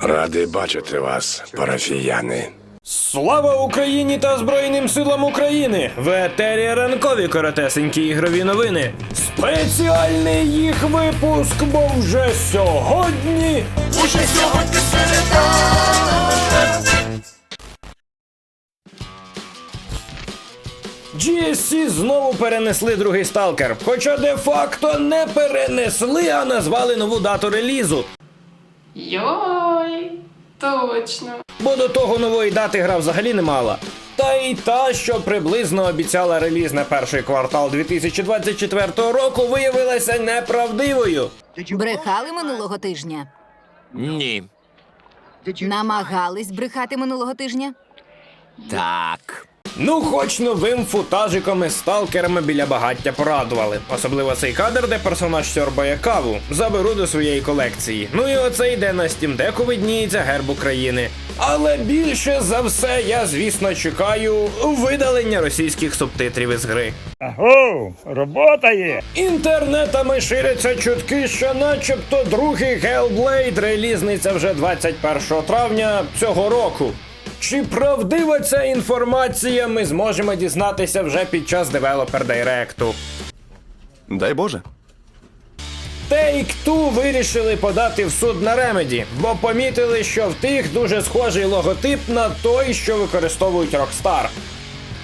Радий бачити вас, парафіяни. Слава Україні та Збройним силам України! В етері ранкові коротесенькі ігрові новини. Спеціальний їх випуск, бо вже сьогодні. Уже сьогодні середа. GSC знову перенесли другий сталкер. Хоча де-факто не перенесли, а назвали нову дату релізу. Йой, точно. Бо до того нової дати гра взагалі не мала. Та й та, що приблизно обіцяла реліз на перший квартал 2024 року, виявилася неправдивою. Брехали минулого тижня. Ні. Намагались брехати минулого тижня. Так. Ну, хоч новим футажиком із сталкерами біля багаття порадували. Особливо цей кадр, де персонаж сьорбає каву. Заберу до своєї колекції. Ну і оце йде на стімдеку видніється герб України. Але більше за все я, звісно, чекаю видалення російських субтитрів із гри. Аго, робота є. Інтернетами ширяться чутки, що начебто другий Hellblade релізниться вже 21 травня цього року. Чи правдива ця інформація, ми зможемо дізнатися вже під час Developer Direct. Дай Боже. Take-Two вирішили подати в суд на Remedy, бо помітили, що в тих дуже схожий логотип на той, що використовують Rockstar.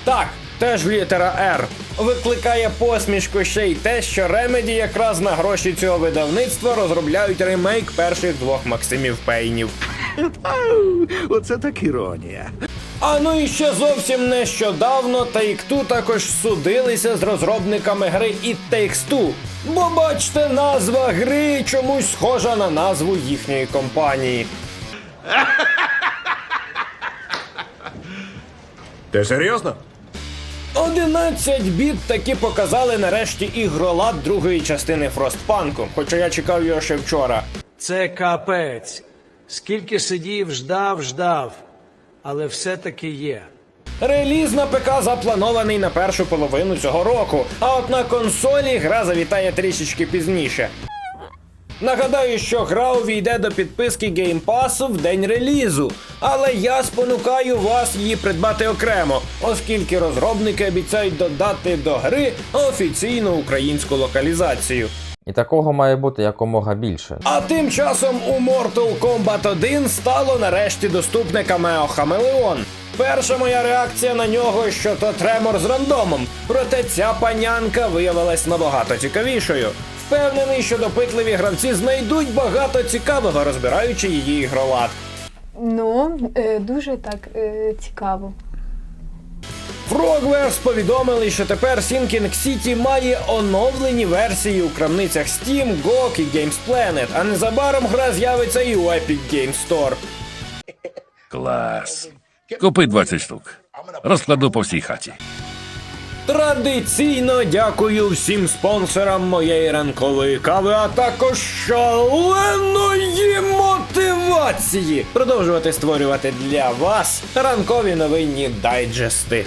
Так, теж літера R. Викликає посмішку ще й те, що Remedy якраз на гроші цього видавництва розробляють ремейк перших двох Максимів Пейнів. Оце так іронія. А ну і ще зовсім нещодавно Take-Two також судилися з розробниками гри It Takes Two. Бо бачите, назва гри чомусь схожа на назву їхньої компанії. Ти серйозно? 11 біт таки показали нарешті ігролад другої частини Фростпанку, хоча я чекав його ще вчора. Це капець. Скільки сидів, ждав, ждав, але все-таки є. Реліз на ПК запланований на першу половину цього року, а от на консолі гра завітає трішечки пізніше. Нагадаю, що гра увійде до підписки Game Pass в день релізу, але я спонукаю вас її придбати окремо, оскільки розробники обіцяють додати до гри офіційну українську локалізацію. І такого має бути якомога більше. А тим часом у Mortal Kombat 1 стало нарешті доступне камео Хамелеон. Перша моя реакція на нього, що то тремор з рандомом. Проте ця панянка виявилась набагато цікавішою. Впевнений, що допитливі гравці знайдуть багато цікавого, розбираючи її ігролад. Ну, е, дуже так е, цікаво. Frogwares повідомили, що тепер Sinking City має оновлені версії у крамницях Steam, GOG і Games Planet, а незабаром гра з'явиться і у Epic Games Store. Клас. Купи 20 штук. Розкладу по всій хаті. Традиційно дякую всім спонсорам моєї ранкової кави, а також шаленої мотивації продовжувати створювати для вас ранкові новинні дайджести.